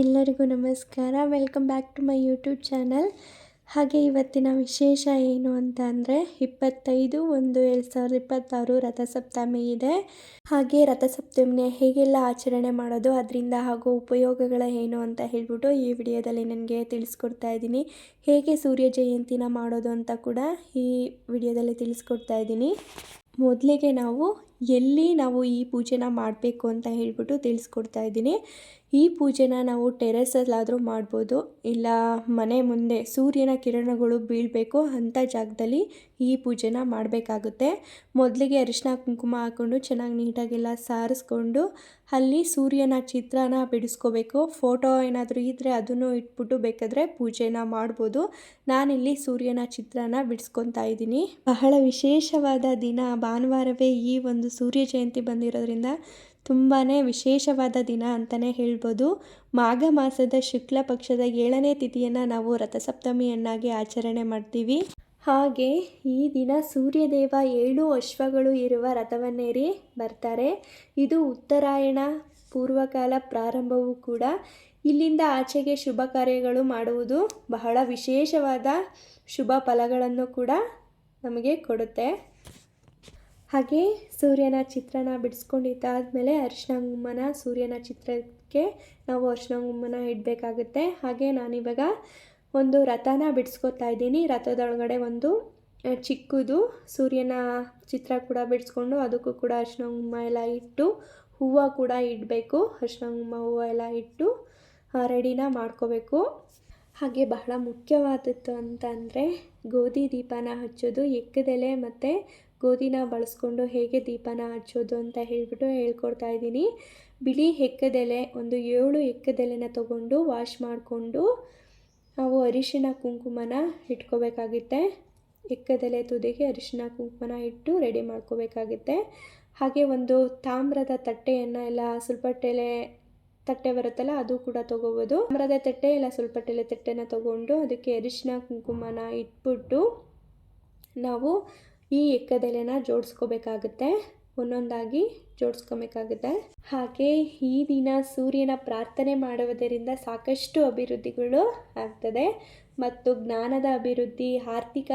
ಎಲ್ಲರಿಗೂ ನಮಸ್ಕಾರ. Welcome back to my YouTube channel ಹಾಗೆ ಇವತ್ತಿನ ವಿಶೇಷ ಏನು ಅಂತ ಅಂದರೆ ಇಪ್ಪತ್ತೈದು ಒಂದು ಎರಡು ಸಾವಿರದ ಇಪ್ಪತ್ತಾರು ರಥಸಪ್ತಮಿ ಇದೆ. ಹಾಗೆ ರಥಸಪ್ತಮಿನ ಹೇಗೆಲ್ಲ ಆಚರಣೆ ಮಾಡೋದು, ಅದರಿಂದ ಹಾಗೂ ಉಪಯೋಗಗಳ ಏನು ಅಂತ ಹೇಳ್ಬಿಟ್ಟು ಈ ವಿಡಿಯೋದಲ್ಲಿ ನನಗೆ ತಿಳಿಸ್ಕೊಡ್ತಾ ಇದ್ದೀನಿ. ಹೇಗೆ ಸೂರ್ಯ ಜಯಂತಿನ ಮಾಡೋದು ಅಂತ ಕೂಡ ಈ ವಿಡಿಯೋದಲ್ಲಿ ತಿಳಿಸ್ಕೊಡ್ತಾ ಇದ್ದೀನಿ. ಮೊದಲಿಗೆ ನಾವು ಎಲ್ಲಿ ನಾವು ಈ ಪೂಜೆನ ಮಾಡಬೇಕು ಅಂತ ಹೇಳ್ಬಿಟ್ಟು ತಿಳಿಸ್ಕೊಡ್ತಾ ಇದ್ದೀನಿ. ಈ ಪೂಜೆನ ನಾವು ಟೆರೆಸಲ್ಲಾದರೂ ಮಾಡ್ಬೋದು, ಇಲ್ಲ ಮನೆ ಮುಂದೆ ಸೂರ್ಯನ ಕಿರಣಗಳು ಬೀಳಬೇಕು ಅಂಥ ಜಾಗದಲ್ಲಿ ಈ ಪೂಜೆನ ಮಾಡಬೇಕಾಗುತ್ತೆ. ಮೊದಲಿಗೆ ಅರಿಶಿನ ಕುಂಕುಮ ಹಾಕ್ಕೊಂಡು ಚೆನ್ನಾಗಿ ನೀಟಾಗೆಲ್ಲ ಸಾರಿಸ್ಕೊಂಡು ಅಲ್ಲಿ ಸೂರ್ಯನ ಚಿತ್ರನ ಬಿಡಿಸ್ಕೋಬೇಕು. ಫೋಟೋ ಏನಾದರೂ ಇದ್ದರೆ ಅದನ್ನು ಇಟ್ಬಿಟ್ಟು ಬೇಕಾದರೆ ಪೂಜೆನ ಮಾಡ್ಬೋದು. ನಾನಿಲ್ಲಿ ಸೂರ್ಯನ ಚಿತ್ರನ ಬಿಡಿಸ್ಕೊತಾ ಇದ್ದೀನಿ. ಬಹಳ ವಿಶೇಷವಾದ ದಿನ, ಭಾನುವಾರವೇ ಈ ಒಂದು ಸೂರ್ಯ ಜಯಂತಿ ಬಂದಿರೋದ್ರಿಂದ ತುಂಬಾ ವಿಶೇಷವಾದ ದಿನ ಅಂತಲೇ ಹೇಳ್ಬೋದು. ಮಾಘ ಮಾಸದ ಶುಕ್ಲ ಪಕ್ಷದ ಏಳನೇ ತಿಥಿಯನ್ನು ನಾವು ರಥಸಪ್ತಮಿಯನ್ನಾಗಿ ಆಚರಣೆ ಮಾಡ್ತೀವಿ. ಹಾಗೆ ಈ ದಿನ ಸೂರ್ಯದೇವ ಏಳು ಅಶ್ವಗಳು ಇರುವ ರಥವನ್ನೇರಿ ಬರ್ತಾರೆ. ಇದು ಉತ್ತರಾಯಣ ಪೂರ್ವಕಾಲ ಪ್ರಾರಂಭವೂ ಕೂಡ. ಇಲ್ಲಿಂದ ಆಚೆಗೆ ಶುಭ ಕಾರ್ಯಗಳು ಮಾಡುವುದು ಬಹಳ ವಿಶೇಷವಾದ ಶುಭ ಫಲಗಳನ್ನು ಕೂಡ ನಮಗೆ ಕೊಡುತ್ತೆ. ಹಾಗೆ ಸೂರ್ಯನ ಚಿತ್ರನ ಬಿಡಿಸ್ಕೊಂಡಿದ್ದಾದಮೇಲೆ ಅರಿಶಿನ ಗುಮ್ಮನ ಸೂರ್ಯನ ಚಿತ್ರಕ್ಕೆ ನಾವು ಅರಿಶಿನ ಗುಮ್ಮನ ಇಡಬೇಕಾಗುತ್ತೆ. ಹಾಗೆ ನಾನಿವಾಗ ಒಂದು ರಥನ ಬಿಡಿಸ್ಕೊತಾ ಇದ್ದೀನಿ. ರಥದೊಳಗಡೆ ಒಂದು ಚಿಕ್ಕದು ಸೂರ್ಯನ ಚಿತ್ರ ಕೂಡ ಬಿಡಿಸ್ಕೊಂಡು ಅದಕ್ಕೂ ಕೂಡ ಅರಿಶಿನ ಗುಮ್ಮ ಎಲ್ಲ ಇಟ್ಟು ಹೂವು ಕೂಡ ಇಡಬೇಕು. ಅರಿಶಿನ ಗುಮ್ಮ ಹೂವು ಎಲ್ಲ ಇಟ್ಟು ರೆಡಿನ ಮಾಡ್ಕೋಬೇಕು. ಹಾಗೆ ಬಹಳ ಮುಖ್ಯವಾದದ್ದು ಅಂತ ಅಂದರೆ ಗೋಧಿ ದೀಪನ ಹಚ್ಚೋದು ಎಕ್ಕದೆಲೆ ಮತ್ತು ಗೋಧಿನ ಬಳಸ್ಕೊಂಡು ಹೇಗೆ ದೀಪನ ಹಚ್ಚೋದು ಅಂತ ಹೇಳಿಬಿಟ್ಟು ಹೇಳ್ಕೊಡ್ತಾ ಇದ್ದೀನಿ. ಬಿಳಿ ಎಕ್ಕದೆಲೆ ಒಂದು ಏಳು ಎಕ್ಕದೆಲೆನ ತಗೊಂಡು ವಾಶ್ ಮಾಡಿಕೊಂಡು ನಾವು ಅರಿಶಿನ ಕುಂಕುಮನ ಇಟ್ಕೋಬೇಕಾಗಿತ್ತೆ. ಎಕ್ಕದೆಲೆ ತುದಿಗೆ ಅರಿಶಿನ ಕುಂಕುಮನ ಇಟ್ಟು ರೆಡಿ ಮಾಡ್ಕೋಬೇಕಾಗಿತ್ತೆ. ಹಾಗೆ ಒಂದು ತಾಮ್ರದ ತಟ್ಟೆಯನ್ನು ಎಲ್ಲ ಸುಲ್ಪಟ್ಟೆಲೆ ತಟ್ಟೆ ಬರುತ್ತಲ್ಲ ಅದು ಕೂಡ ತೊಗೋಬೋದು. ತಾಮ್ರದ ತಟ್ಟೆ ಇಲ್ಲ ಟೆಲೆ ತಟ್ಟೆನ ತೊಗೊಂಡು ಅದಕ್ಕೆ ಅರಿಶಿನ ಕುಂಕುಮನ ಇಟ್ಬಿಟ್ಟು ನಾವು ಈ ಎಕ್ಕದೆಲೆನ ಜೋಡಿಸ್ಕೋಬೇಕಾಗುತ್ತೆ. ಒಂದೊಂದಾಗಿ ಜೋಡಿಸ್ಕೊಬೇಕಾಗುತ್ತೆ. ಹಾಗೆ ಈ ದಿನ ಸೂರ್ಯನ ಪ್ರಾರ್ಥನೆ ಮಾಡುವುದರಿಂದ ಸಾಕಷ್ಟು ಅಭಿವೃದ್ಧಿಗಳು ಆಗ್ತದೆ. ಮತ್ತು ಜ್ಞಾನದ ಅಭಿವೃದ್ಧಿ, ಆರ್ಥಿಕ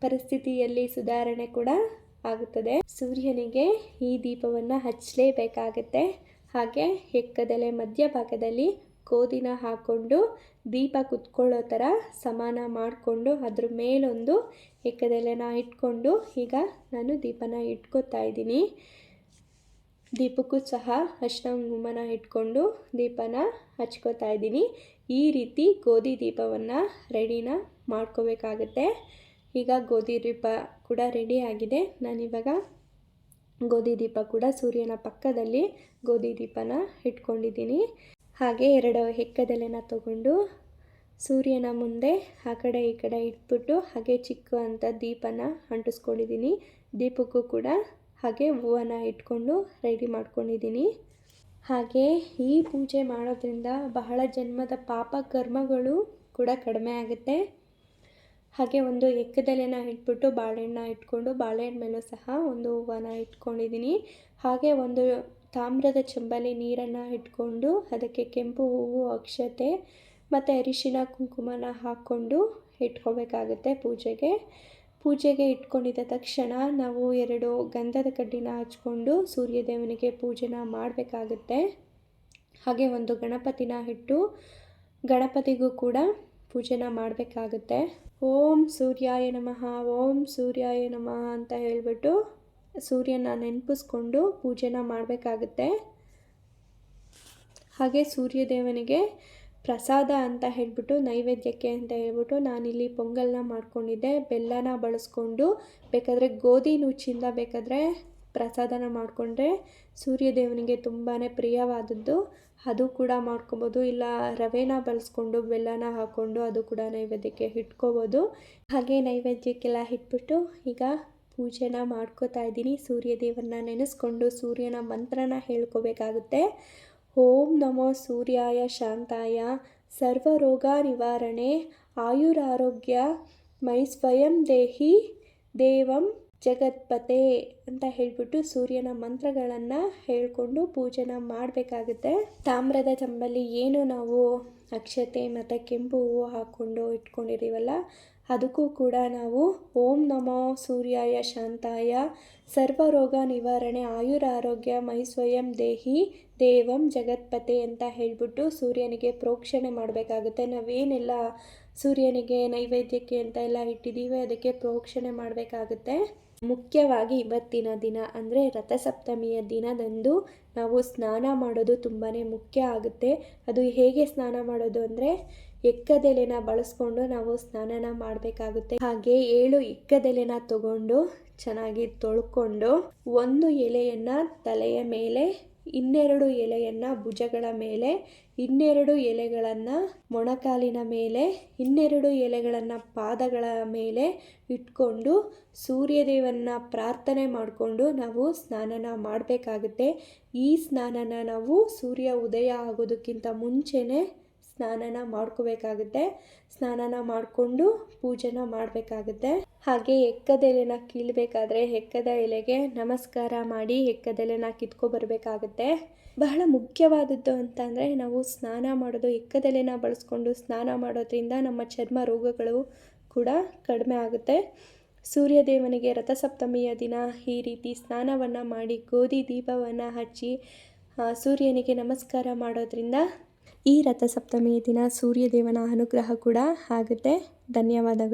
ಪರಿಸ್ಥಿತಿಯಲ್ಲಿ ಸುಧಾರಣೆ ಕೂಡ ಆಗುತ್ತದೆ. ಸೂರ್ಯನಿಗೆ ಈ ದೀಪವನ್ನು ಹಚ್ಚಲೇಬೇಕಾಗುತ್ತೆ ಹಾಗೆ ಎಕ್ಕದೆಲೆ ಮಧ್ಯಭಾಗದಲ್ಲಿ ಗೋಧಿನ ಹಾಕ್ಕೊಂಡು ದೀಪ ಕುತ್ಕೊಳ್ಳೋ ಥರ ಸಮಾನ ಮಾಡಿಕೊಂಡು ಅದ್ರ ಮೇಲೊಂದು ಎಕ್ಕದೆಲೆನ ಇಟ್ಕೊಂಡು ಈಗ ನಾನು ದೀಪನ ಇಟ್ಕೋತಾ ಇದ್ದೀನಿ. ದೀಪಕ್ಕೂ ಸಹ ಅಷ್ಟ ಕುಂಕುಮನ ಇಟ್ಕೊಂಡು ದೀಪನ ಹಚ್ಕೋತಾ ಇದ್ದೀನಿ. ಈ ರೀತಿ ಗೋಧಿ ದೀಪವನ್ನು ರೆಡಿನ ಮಾಡ್ಕೋಬೇಕಾಗತ್ತೆ. ಈಗ ಗೋಧಿ ದೀಪ ಕೂಡ ರೆಡಿ ಆಗಿದೆ. ನಾನಿವಾಗ ಗೋಧಿ ದೀಪ ಕೂಡ ಸೂರ್ಯನ ಪಕ್ಕದಲ್ಲಿ ಗೋಧಿ ದೀಪನ ಇಟ್ಕೊಂಡಿದ್ದೀನಿ. ಹಾಗೆ ಎರಡು ಹೆಕ್ಕದೆಲೆನ ತಗೊಂಡು ಸೂರ್ಯನ ಮುಂದೆ ಆ ಕಡೆ ಈ ಕಡೆ ಇಟ್ಬಿಟ್ಟು ಹಾಗೆ ಚಿಕ್ಕ ಅಂತ ದೀಪನ ಅಂಟಿಸ್ಕೊಂಡಿದ್ದೀನಿ. ದೀಪಕ್ಕೂ ಕೂಡ ಹಾಗೆ ಹೂವನ್ನು ಇಟ್ಕೊಂಡು ರೆಡಿ ಮಾಡ್ಕೊಂಡಿದ್ದೀನಿ. ಹಾಗೆ ಈ ಪೂಜೆ ಮಾಡೋದ್ರಿಂದ ಬಹಳ ಜನ್ಮದ ಪಾಪ ಕರ್ಮಗಳು ಕೂಡ ಕಡಿಮೆ ಆಗುತ್ತೆ. ಹಾಗೆ ಒಂದು ಎಕ್ಕದೆಲೆನ ಇಟ್ಬಿಟ್ಟು ಬಾಳೆಹಣ್ಣ ಇಟ್ಕೊಂಡು ಬಾಳೆಹಣ್ಣು ಮೇಲೂ ಸಹ ಒಂದು ಹೂವನ್ನ ಇಟ್ಕೊಂಡಿದ್ದೀನಿ. ಹಾಗೆ ಒಂದು ತಾಮ್ರದ ಚಂಬಲಿ ನೀರನ್ನು ಇಟ್ಕೊಂಡು ಅದಕ್ಕೆ ಕೆಂಪು ಹೂವು, ಅಕ್ಷತೆ ಮತ್ತು ಅರಿಶಿನ, ಕುಂಕುಮನ ಹಾಕ್ಕೊಂಡು ಇಟ್ಕೋಬೇಕಾಗುತ್ತೆ ಪೂಜೆಗೆ. ಪೂಜೆಗೆ ಇಟ್ಕೊಂಡಿದ್ದ ತಕ್ಷಣ ನಾವು ಎರಡು ಗಂಧದ ಕಡ್ಡಿನ ಹಚ್ಕೊಂಡು ಸೂರ್ಯದೇವನಿಗೆ ಪೂಜೆನ ಮಾಡಬೇಕಾಗುತ್ತೆ. ಹಾಗೆ ಒಂದು ಗಣಪತಿನ ಇಟ್ಟು ಗಣಪತಿಗೂ ಕೂಡ ಪೂಜೆನ ಮಾಡಬೇಕಾಗುತ್ತೆ. ಓಂ ಸೂರ್ಯಾಯ ನಮಃ, ಓಂ ಸೂರ್ಯಾಯ ನಮಃ ಅಂತ ಹೇಳಿಬಿಟ್ಟು ಸೂರ್ಯನ ನೆನಪಿಸ್ಕೊಂಡು ಪೂಜೆನ ಮಾಡಬೇಕಾಗುತ್ತೆ. ಹಾಗೆ ಸೂರ್ಯದೇವನಿಗೆ ಪ್ರಸಾದ ಅಂತ ಹೇಳಿಬಿಟ್ಟು, ನೈವೇದ್ಯಕ್ಕೆ ಅಂತ ಹೇಳ್ಬಿಟ್ಟು ನಾನಿಲ್ಲಿ ಪೊಂಗಲ್ನ ಮಾಡ್ಕೊಂಡಿದ್ದೆ. ಬೆಲ್ಲನ ಬಳಸ್ಕೊಂಡು ಬೇಕಾದರೆ ಗೋಧಿ ನುಚ್ಚಿಂದ ಬೇಕಾದರೆ ಪ್ರಸಾದನ ಮಾಡಿಕೊಂಡ್ರೆ ಸೂರ್ಯದೇವನಿಗೆ ತುಂಬಾ ಪ್ರಿಯವಾದದ್ದು. ಅದು ಕೂಡ ಮಾಡ್ಕೊಬೋದು. ಇಲ್ಲ ರವೆನ ಬಳಸ್ಕೊಂಡು ಬೆಲ್ಲನ ಹಾಕ್ಕೊಂಡು ಅದು ಕೂಡ ನೈವೇದ್ಯಕ್ಕೆ ಇಟ್ಕೋಬೋದು. ಹಾಗೆ ನೈವೇದ್ಯಕ್ಕೆಲ್ಲ ಇಟ್ಬಿಟ್ಟು ಈಗ ಪೂಜೆನ ಮಾಡ್ಕೋತಾ ಇದ್ದೀನಿ. ಸೂರ್ಯದೇವರನ್ನ ನೆನೆಸ್ಕೊಂಡು ಸೂರ್ಯನ ಮಂತ್ರನ ಹೇಳ್ಕೋಬೇಕಾಗುತ್ತೆ. ಓಂ ನಮೋ ಸೂರ್ಯಾಯ ಶಾಂತಾಯ. ಸರ್ವರೋಗ ನಿವಾರಣೆ. ಆಯುರಾರೋಗ್ಯ. ಮೈ ಸ್ವಯಂ ದೇಹಿ. ದೇವಂ ಜಗತ್ಪತೆ ಅಂತ ಹೇಳಿಬಿಟ್ಟು ಸೂರ್ಯನ ಮಂತ್ರಗಳನ್ನು ಹೇಳ್ಕೊಂಡು ಪೂಜೆನ ಮಾಡಬೇಕಾಗುತ್ತೆ. ತಾಮ್ರದ ಚಂಬಲ್ಲಿ ಏನು ನಾವು ಅಕ್ಷತೆ ಮತ್ತು ಕೆಂಪು ಹೂವು ಹಾಕ್ಕೊಂಡು ಇಟ್ಕೊಂಡಿದ್ದೀವಲ್ಲ ಅದಕ್ಕೂ ಕೂಡ ನಾವು ಓಂ ನಮೋ ಸೂರ್ಯಾಯ ಶಾಂತಾಯ, ಸರ್ವರೋಗ ನಿವಾರಣೆ, ಆಯುರಾರೋಗ್ಯ, ಮೈ ಸ್ವಯಂ ದೇಹಿ, ದೇವಂ ಜಗತ್ಪತೆ ಅಂತ ಹೇಳಿಬಿಟ್ಟು ಸೂರ್ಯನಿಗೆ ಪ್ರೋಕ್ಷಣೆ ಮಾಡಬೇಕಾಗುತ್ತೆ. ನಾವೇನೆಲ್ಲ ಸೂರ್ಯನಿಗೆ ನೈವೇದ್ಯಕ್ಕೆ ಅಂತ ಎಲ್ಲ ಇಟ್ಟಿದ್ದೀವಿ ಅದಕ್ಕೆ ಪ್ರೋಕ್ಷಣೆ ಮಾಡಬೇಕಾಗುತ್ತೆ. ಮುಖ್ಯವಾಗಿ ಇವತ್ತಿನ ದಿನ ಅಂದರೆ ರಥಸಪ್ತಮಿಯ ದಿನದಂದು ನಾವು ಸ್ನಾನ ಮಾಡೋದು ತುಂಬಾ ಮುಖ್ಯ ಆಗುತ್ತೆ. ಅದು ಹೇಗೆ ಸ್ನಾನ ಮಾಡೋದು ಅಂದರೆ ಎಕ್ಕದೆಲೆನ ಬಳಸ್ಕೊಂಡು ನಾವು ಸ್ನಾನನ ಮಾಡಬೇಕಾಗುತ್ತೆ. ಹಾಗೆ ಏಳು ಎಕ್ಕದೆಲೆನ ತಗೊಂಡು ಚೆನ್ನಾಗಿ ತೊಳ್ಕೊಂಡು ಒಂದು ಎಲೆಯನ್ನು ತಲೆಯ ಮೇಲೆ, ಇನ್ನೆರಡು ಎಲೆಯನ್ನು ಭುಜಗಳ ಮೇಲೆ, ಇನ್ನೆರಡು ಎಲೆಗಳನ್ನು ಮೊಣಕಾಲಿನ ಮೇಲೆ, ಇನ್ನೆರಡು ಎಲೆಗಳನ್ನು ಪಾದಗಳ ಮೇಲೆ ಇಟ್ಕೊಂಡು ಸೂರ್ಯದೇವನ್ನ ಪ್ರಾರ್ಥನೆ ಮಾಡಿಕೊಂಡು ನಾವು ಸ್ನಾನನ ಮಾಡಬೇಕಾಗುತ್ತೆ. ಈ ಸ್ನಾನನ ನಾವು ಸೂರ್ಯ ಉದಯ ಆಗೋದಕ್ಕಿಂತ ಮುಂಚೆನೇ ಸ್ನಾನನ ಮಾಡ್ಕೋಬೇಕಾಗುತ್ತೆ. ಸ್ನಾನನ ಮಾಡಿಕೊಂಡು ಪೂಜೆನ ಮಾಡಬೇಕಾಗುತ್ತೆ. ಹಾಗೆ ಎಕ್ಕದೆಲೆನ ಕೀಳಬೇಕಾದ್ರೆ ಹೆಕ್ಕದ ಎಲೆಗೆ ನಮಸ್ಕಾರ ಮಾಡಿ ಎಕ್ಕದೆಲೆನ ಕಿತ್ಕೊ ಬರಬೇಕಾಗುತ್ತೆ. ಬಹಳ ಮುಖ್ಯವಾದದ್ದು ಅಂತಂದರೆ ನಾವು ಸ್ನಾನ ಮಾಡೋದು ಎಕ್ಕದೆಲೆನ ಬಳಸ್ಕೊಂಡು ಸ್ನಾನ ಮಾಡೋದ್ರಿಂದ ನಮ್ಮ ಚರ್ಮ ರೋಗಗಳು ಕೂಡ ಕಡಿಮೆ ಆಗುತ್ತೆ. ಸೂರ್ಯದೇವನಿಗೆ ರಥಸಪ್ತಮಿಯ ದಿನ ಈ ರೀತಿ ಸ್ನಾನವನ್ನು ಮಾಡಿ ಗೋಧಿ ದೀಪವನ್ನು ಹಚ್ಚಿ ಸೂರ್ಯನಿಗೆ ನಮಸ್ಕಾರ ಮಾಡೋದ್ರಿಂದ ಈ ರಥಸಪ್ತಮಿಯ ದಿನ ಸೂರ್ಯದೇವನ ಅನುಗ್ರಹ ಕೂಡ ಆಗುತ್ತೆ. ಧನ್ಯವಾದಗಳು.